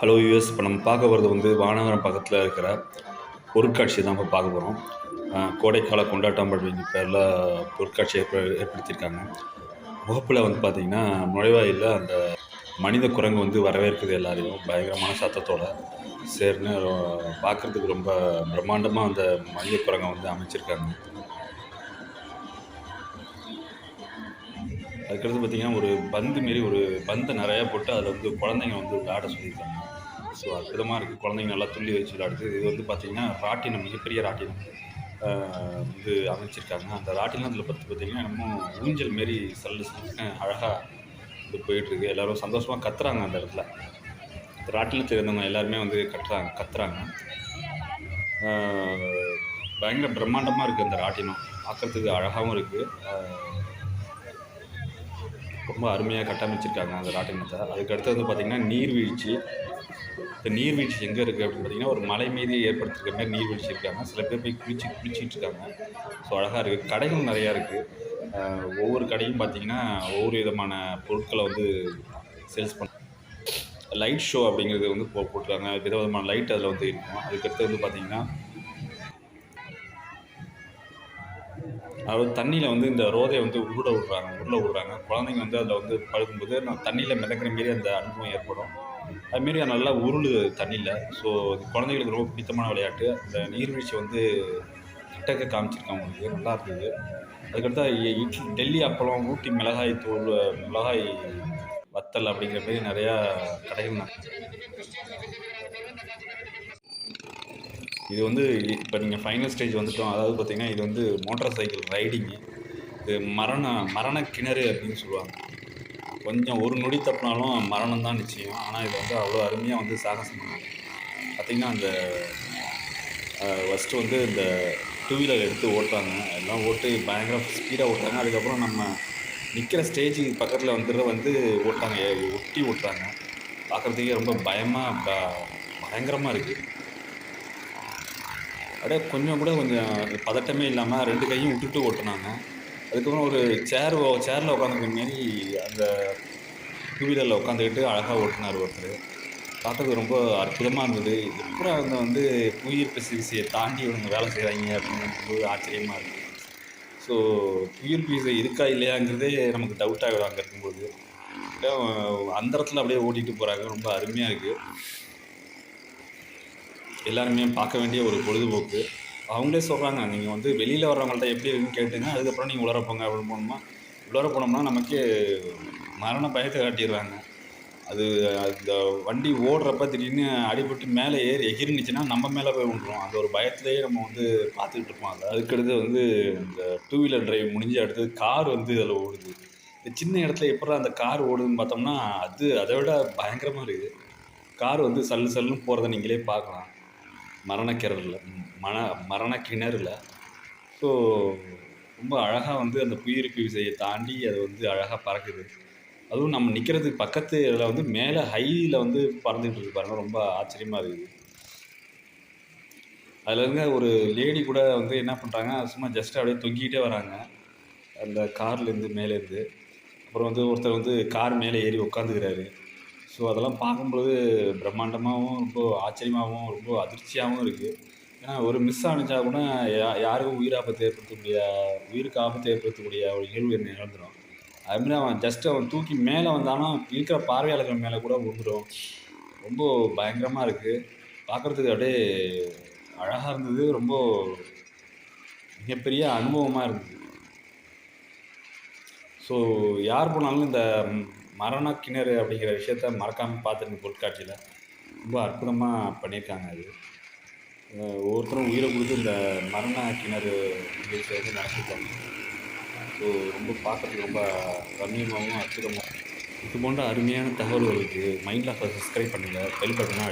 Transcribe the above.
Hello US இப்போ நம்ம பார்க்க போகிறது வந்து வானகரம் பக்கத்தில் இருக்கிற பொருட்காட்சி தான் இப்போ பார்க்க போகிறோம். கோடைக்கால கொண்டாட்டம் அப்படிங்கிற பேரில் பொருட்காட்சி ஏற்ப ஏற்படுத்தியிருக்காங்க. முகப்பில் வந்து பார்த்திங்கன்னா நுழைவாயில் அந்த மனித குரங்கு வந்து வரவேற்குது எல்லாரையும் பயங்கரமான சத்தத்தோடு. சேர்னு பார்க்குறதுக்கு ரொம்ப பிரம்மாண்டமாக அந்த மனித குரங்கை வந்து அமைச்சிருக்காங்க. அதுக்கடுத்து பார்த்திங்கன்னா ஒரு பந்து மாரி ஒரு பந்தை நிறையா போட்டு அதில் வந்து குழந்தைங்க வந்து விளையாட சொல்லியிருக்காங்க. ஸோ அற்புதமாக இருக்குது குழந்தைங்க நல்லா துள்ளி வச்சு விளையாடுது. இது வந்து பார்த்திங்கன்னா ராட்டினம் மிகப்பெரிய ராட்டினம். வந்து அமைச்சிருக்காங்க. அந்த ராட்டினத்தில் பற்றி பார்த்திங்கன்னா என்னமோ ஊஞ்சல் மாரி சல்லு சல்லுன்னு அழகாக இது போயிட்டுருக்கு. எல்லோரும் சந்தோஷமாக கத்துறாங்க அந்த இடத்துல. இந்த ராட்டினத்தில் இருந்தவங்க எல்லாருமே வந்து கட்டுறாங்க கத்துறாங்க. பயங்கர பிரம்மாண்டமாக இருக்குது அந்த ராட்டினம். பார்க்குறதுக்கு அழகாகவும் இருக்குது ரொம்ப அருமையாக கட்டமைச்சிருக்காங்க அந்த ராட்டினத்தை அதுக்கடுத்து வந்து பார்த்திங்கன்னா நீர்வீழ்ச்சி. இந்த நீர்வீழ்ச்சி எங்கே இருக்குது அப்படின்னு பார்த்தீங்கன்னா ஒரு மலை மீது ஏற்படுத்திருக்க மாதிரி நீர்வீழ்ச்சி இருக்காங்க. சில பேர் போய் குளிச்சு குளிச்சுட்டு இருக்காங்க. ஸோ அழகாக இருக்குது கடைகள் நிறையா இருக்குது ஒவ்வொரு கடையும் பார்த்திங்கன்னா ஒவ்வொரு விதமான பொருட்களை வந்து சேல்ஸ் பண்ண லைட் ஷோ அப்படிங்கிறது வந்து போ போட்டிருக்காங்க. விதவிதமான லைட் அதில் வந்து இருக்கும். அதுக்கடுத்து வந்து பார்த்திங்கன்னா அதாவது தண்ணியில் வந்து இந்த ரோதையை வந்து உருட விடுறாங்க உருள விடுறாங்க. குழந்தைங்க வந்து அதில் வந்து பழுக்கும்போது நான் தண்ணியில் மிதக்கிற மாரி அந்த அனுபவம் ஏற்படும். அதுமாரி நல்லா உருளு தண்ணியில். ஸோ குழந்தைங்களுக்கு ரொம்ப பிடித்தமான விளையாட்டு. அந்த நீர்வீழ்ச்சி வந்து கிட்டக்க காமிச்சிருக்காங்க உங்களுக்கு. நல்லா இருந்தது. அதுக்கடுத்து இட்லி டெல்லி அப்பளம் ஊட்டி மிளகாய் தூள் மிளகாய் வத்தல் அப்படிங்கிற மாரி நிறையா கடைகள் நான் இது வந்து இப்போ நீங்கள் ஃபைனல் ஸ்டேஜ் வந்துட்டோம். அதாவது பார்த்தீங்கன்னா இது வந்து மோட்டார் சைக்கிள் ரைடிங்கு இது மரண மரண கிணறு அப்படின்னு சொல்லுவாங்க. கொஞ்சம் ஒரு நொடி தப்புனாலும் மரணம் தான் நிச்சயம். ஆனால் இது வந்து அவ்வளோ அருமையாக வந்து சாகசம் பார்த்திங்கன்னா அந்த ஃபஸ்ட்டு வந்து இந்த டூ வீலர் எடுத்து ஓட்டுறாங்க. எல்லாம் ஓட்டு பயங்கர ஸ்பீடாக ஓட்டுறாங்க. அதுக்கப்புறம் நம்ம நிற்கிற ஸ்டேஜுக்கு பக்கத்தில் வந்துடுற வந்து ஓட்டாங்க. ஒட்டி ஓட்டுறாங்க. பார்க்குறதுக்கே ரொம்ப பயமாக ப பயங்கரமாக இருக்குது அப்படியே கொஞ்சம் கூட கொஞ்சம் பதட்டமே இல்லாமல் ரெண்டு கையும் விட்டுட்டு ஓட்டுனாங்க. அதுக்கப்புறம் ஒரு சேர் சேரில் உட்காந்துக்கிற மாரி அந்த டூ வீலரில் உட்காந்துக்கிட்டு அழகாக ஓட்டினார் ஒருத்தர். பார்க்கறதுக்கு ரொம்ப அற்புதமாக இருந்தது. எப்படி அவங்க வந்து புவியீர்ப்பு சிகிச்சையை தாண்டி இவங்க வேலை செய்கிறாங்க அப்படின்னு ஆச்சரியமாக இருக்குது ஸோ புவியீர்ப்பு விசை இருக்கா இல்லையாங்கிறதே நமக்கு டவுட் ஆகிடும் அங்கே இருக்கும்போது. அந்த இடத்துல அப்படியே ஓட்டிகிட்டு போகிறாங்க ரொம்ப அருமையாக இருக்குது எல்லாருமே பார்க்க வேண்டிய ஒரு பொழுதுபோக்கு. அவங்களே சொல்கிறாங்க நீங்கள் வந்து வெளியில் வர்றவங்கள்ட்ட எப்படி இருக்குன்னு கேட்டுங்க அதுக்கப்புறம் நீங்கள் உலர போங்க அப்படின்னு போனோம்னா உலர போனோம்னா நமக்கே மரண பயத்தை காட்டிடுறாங்க. அது அந்த வண்டி ஓடுறப்ப திடீர்னு அடிபட்டு மேலே ஏறி எகிரினுச்சுன்னா நம்ம மேலே போய் விட்ருவோம் அந்த ஒரு பயத்துலேயே நம்ம வந்து பார்த்துக்கிட்டு இருப்போம் அது அதுக்கடுத்து வந்து இந்த டூ வீலர் டிரைவ் முடிஞ்ச அடுத்து கார் வந்து அதில் ஓடுது. இந்த சின்ன இடத்துல எப்படா அந்த கார் ஓடுதுன்னு பார்த்தோம்னா அது அதை விட பயங்கரமாக இருக்குது. கார் வந்து சல்லு சல்லுன்னு போகிறத நீங்களே பார்க்கலாம். மரணக்கிணறுல மன மரணக்கிணறுல. ஸோ ரொம்ப அழகாக வந்து அந்த புயிருக்கு விசையை தாண்டி அது வந்து அழகாக பறக்குது. அதுவும் நம்ம நிற்கிறதுக்கு பக்கத்து இதில் வந்து மேலே ஹையில் வந்து பறந்துக்கிட்டு இருக்கு ரொம்ப ஆச்சரியமாக இருக்குது. அதில் இருக்க ஒரு லேடி கூட வந்து என்ன பண்ணுறாங்க சும்மா ஜஸ்ட் அப்படியே தொங்கிக்கிட்டே வராங்க. அந்த கார்லேருந்து மேலேருந்து அப்புறம் வந்து ஒருத்தர் வந்து கார் மேலே ஏறி உட்காந்துக்கிறாரு. ஸோ அதெல்லாம் பார்க்கும்பொழுது பிரம்மாண்டமாகவும் ரொம்ப ஆச்சரியமாகவும் ரொம்ப அதிர்ச்சியாகவும் இருக்குது ஏன்னா ஒரு மிஸ் ஆனிச்சா கூட யா யாருக்கும் உயிர் ஆபத்தை ஏற்படுத்தக்கூடிய உயிருக்கு ஆபத்து ஏற்படுத்தக்கூடிய ஒரு நிகழ்வு நிகழ்ந்துடும் அதுமாதிரி அவன் ஜஸ்ட் அவன் தூக்கி மேலே வந்தானா இருக்கிற பார்வையாளர்கள் மேலே கூட விழுந்துடும் ரொம்ப பயங்கரமாக இருக்குது பார்க்குறதுக்கு அப்படியே அழகாக இருந்தது. ரொம்ப மிகப்பெரிய அனுபவமாக இருந்தது. ஸோ யார் போனாலும் இந்த மரண கிணறு அப்படிங்கிற விஷயத்த மறக்காமல் பார்த்துருங்க பொருட்காட்சியில். ரொம்ப அற்புதமாக பண்ணியிருக்காங்க அது. ஒவ்வொருத்தரும் உயிரை கொடுத்து இந்த மரண கிணறு நிகழ்ச்சியை வந்து நடத்திருக்காங்க ஸோ ரொம்ப பார்க்கறதுக்கு ரொம்ப ரம்மியமாகவும் அற்புதமாகவும். இது போன்ற அருமையான தகவல்களுக்கு மைண்ட் ஆஃப் சப்ஸ்கிரைப் பண்ணுங்கள் பெல் பட்டனை